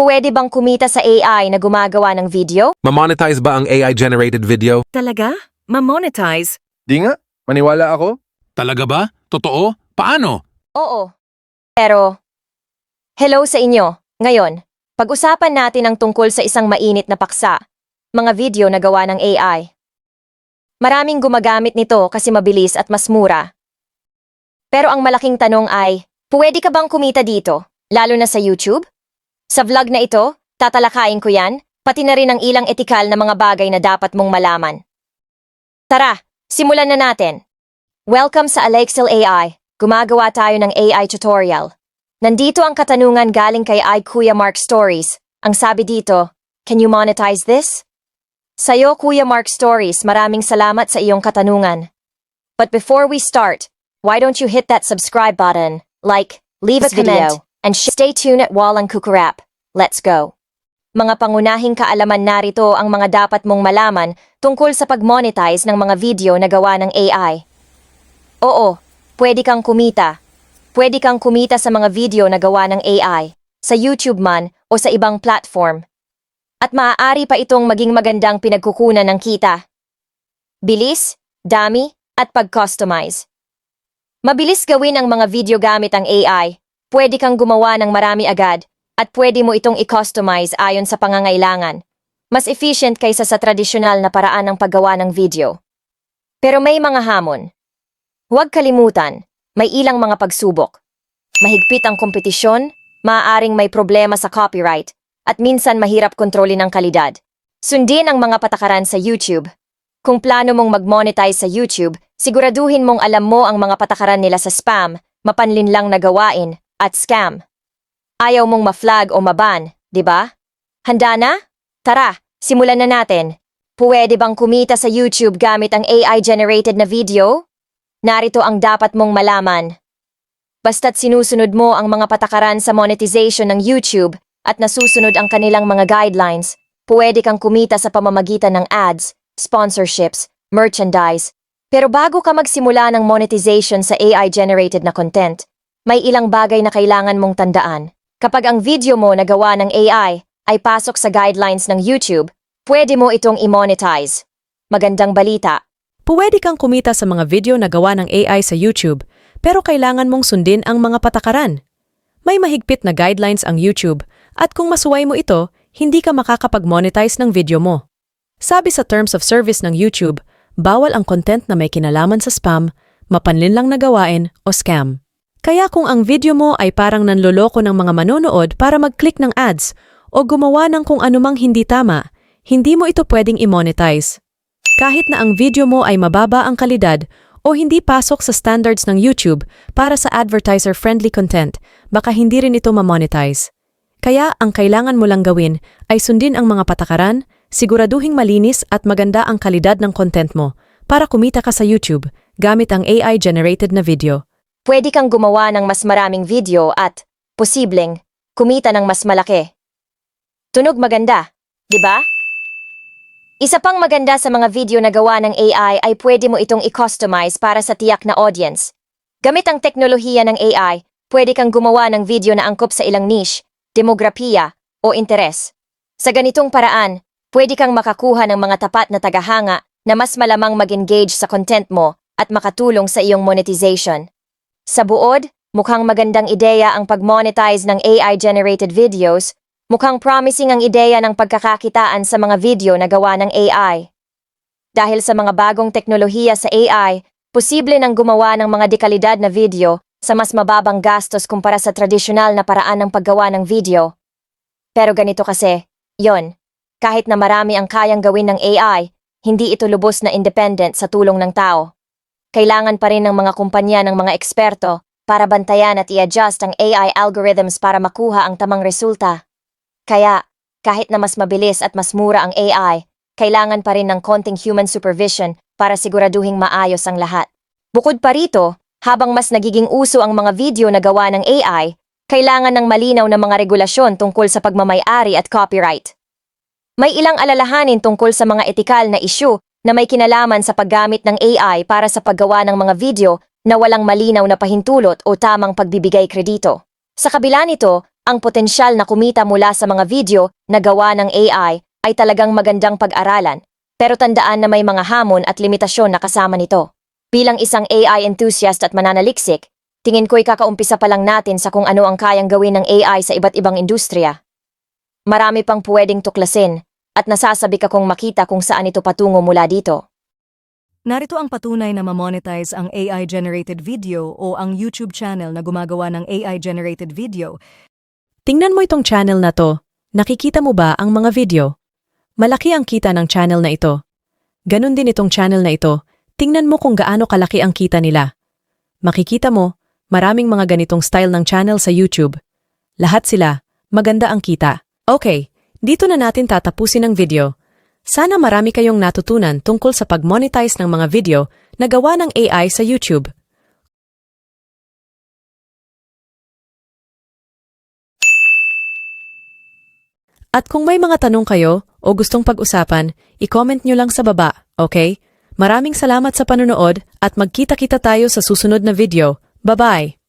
Pwede bang kumita sa AI na gumagawa ng video? Ma-monetize ba ang AI-generated video? Talaga? Ma-monetize? Di nga, maniwala ako. Talaga ba? Totoo? Paano? Oo. Pero, hello sa inyo. Ngayon, pag-usapan natin ang tungkol sa isang mainit na paksa, mga video na gawa ng AI. Maraming gumagamit nito kasi mabilis at mas mura. Pero ang malaking tanong ay, pwede ka bang kumita dito, lalo na sa YouTube? Sa vlog na ito, tatalakayin ko yan, pati na rin ang ilang etikal na mga bagay na dapat mong malaman. Tara, simulan na natin. Welcome sa Alexil AI. Gumagawa tayo ng AI tutorial. Nandito ang katanungan galing kay I Kuya Mark Stories. Ang sabi dito, Can you monetize this? Sa'yo, Kuya Mark Stories, maraming salamat sa iyong katanungan. But before we start, why don't you hit that subscribe button, like, leave a comment, and stay tuned at Walang Kukurap. Let's go! Mga pangunahing kaalaman narito ang mga dapat mong malaman tungkol sa pag-monetize ng mga video na gawa ng AI. Oo, pwede kang kumita. Pwede kang kumita sa mga video na gawa ng AI, sa YouTube man o sa ibang platform. At maaari pa itong maging magandang pinagkukunan ng kita. Bilis, dami, at pag-customize. Mabilis gawin ang mga video gamit ang AI. Pwede kang gumawa ng marami agad, at pwede mo itong i-customize ayon sa pangangailangan. Mas efficient kaysa sa tradisyonal na paraan ng paggawa ng video. Pero may mga hamon. Huwag kalimutan, may ilang mga pagsubok. Mahigpit ang kompetisyon, maaaring may problema sa copyright, at minsan mahirap kontrolin ang kalidad. Sundin ang mga patakaran sa YouTube. Kung plano mong mag-monetize sa YouTube, siguraduhin mong alam mo ang mga patakaran nila sa spam, mapanlinlang na gawain, at scam. Ayaw mong ma-flag o maban, di ba? Handa na? Tara, simulan na natin. Pwede bang kumita sa YouTube gamit ang AI-generated na video? Narito ang dapat mong malaman. Basta't sinusunod mo ang mga patakaran sa monetization ng YouTube at nasusunod ang kanilang mga guidelines, pwede kang kumita sa pamamagitan ng ads, sponsorships, merchandise. Pero bago ka magsimula ng monetization sa AI-generated na content, may ilang bagay na kailangan mong tandaan. Kapag ang video mo na gawa ng AI ay pasok sa guidelines ng YouTube, pwede mo itong i-monetize. Magandang balita. Pwede kang kumita sa mga video na gawa ng AI sa YouTube, pero kailangan mong sundin ang mga patakaran. May mahigpit na guidelines ang YouTube, at kung masuway mo ito, hindi ka makakapag-monetize ng video mo. Sabi sa Terms of Service ng YouTube, bawal ang content na may kinalaman sa spam, mapanlinlang na gawain o scam. Kaya kung ang video mo ay parang nanloloko ng mga manonood para mag-click ng ads o gumawa ng kung anumang hindi tama, hindi mo ito pwedeng i-monetize. Kahit na ang video mo ay mababa ang kalidad o hindi pasok sa standards ng YouTube para sa advertiser-friendly content, baka hindi rin ito ma-monetize. Kaya ang kailangan mo lang gawin ay sundin ang mga patakaran, siguraduhing malinis at maganda ang kalidad ng content mo para kumita ka sa YouTube gamit ang AI-generated na video. Pwede kang gumawa ng mas maraming video at, posibleng, kumita ng mas malaki. Tunog maganda, di ba? Isa pang maganda sa mga video na gawa ng AI ay pwede mo itong i-customize para sa tiyak na audience. Gamit ang teknolohiya ng AI, pwede kang gumawa ng video na angkop sa ilang niche, demografiya, o interes. Sa ganitong paraan, pwede kang makakuha ng mga tapat na tagahanga na mas malamang mag-engage sa content mo at makatulong sa iyong monetization. Sa buod, mukhang magandang ideya ang pag-monetize ng AI-generated videos Mukhang promising ang ideya ng pagkakakitaan sa mga video na gawa ng AI. Dahil sa mga bagong teknolohiya sa AI, posible nang gumawa ng mga dekalidad na video sa mas mababang gastos kumpara sa tradisyonal na paraan ng paggawa ng video. Pero ganito kasi, yon, kahit na marami ang kayang gawin ng AI, hindi ito lubos na independent sa tulong ng tao. Kailangan pa rin ng mga kumpanya ng mga eksperto para bantayan at i-adjust ang AI algorithms para makuha ang tamang resulta. Kaya, kahit na mas mabilis at mas mura ang AI, kailangan pa rin ng konting human supervision para siguraduhing maayos ang lahat. Bukod pa rito, habang mas nagiging uso ang mga video na gawa ng AI, kailangan ng malinaw na mga regulasyon tungkol sa pagmamayari at copyright. May ilang alalahanin tungkol sa mga etikal na issue na may kinalaman sa paggamit ng AI para sa paggawa ng mga video na walang malinaw na pahintulot o tamang pagbibigay kredito. Sa kabila nito, Ang potensyal na kumita mula sa mga video na gawa ng AI ay talagang magandang pag-aralan. Pero tandaan na may mga hamon at limitasyon na kasama nito. Bilang isang AI enthusiast at mananaliksik, tingin ko'y kakaumpisa pa lang natin sa kung ano ang kayang gawin ng AI sa iba't ibang industriya. Marami pang pwedeng tuklasin at nasasabi ka kung makita kung saan ito patungo mula dito. Narito ang patunay na mamonetize ang AI-generated video o ang YouTube channel na gumagawa ng AI-generated video. Tingnan mo itong channel na to. Nakikita mo ba ang mga video? Malaki ang kita ng channel na ito. Ganon din itong channel na ito. Tingnan mo kung gaano kalaki ang kita nila. Makikita mo, maraming mga ganitong style ng channel sa YouTube. Lahat sila, maganda ang kita. Okay, dito na natin tatapusin ang video. Sana marami kayong natutunan tungkol sa pag-monetize ng mga video na gawa ng AI sa YouTube. At kung may mga tanong kayo o gustong pag-usapan, i-comment nyo lang sa baba, okay? Maraming salamat sa panonood at magkita-kita tayo sa susunod na video. Bye-bye!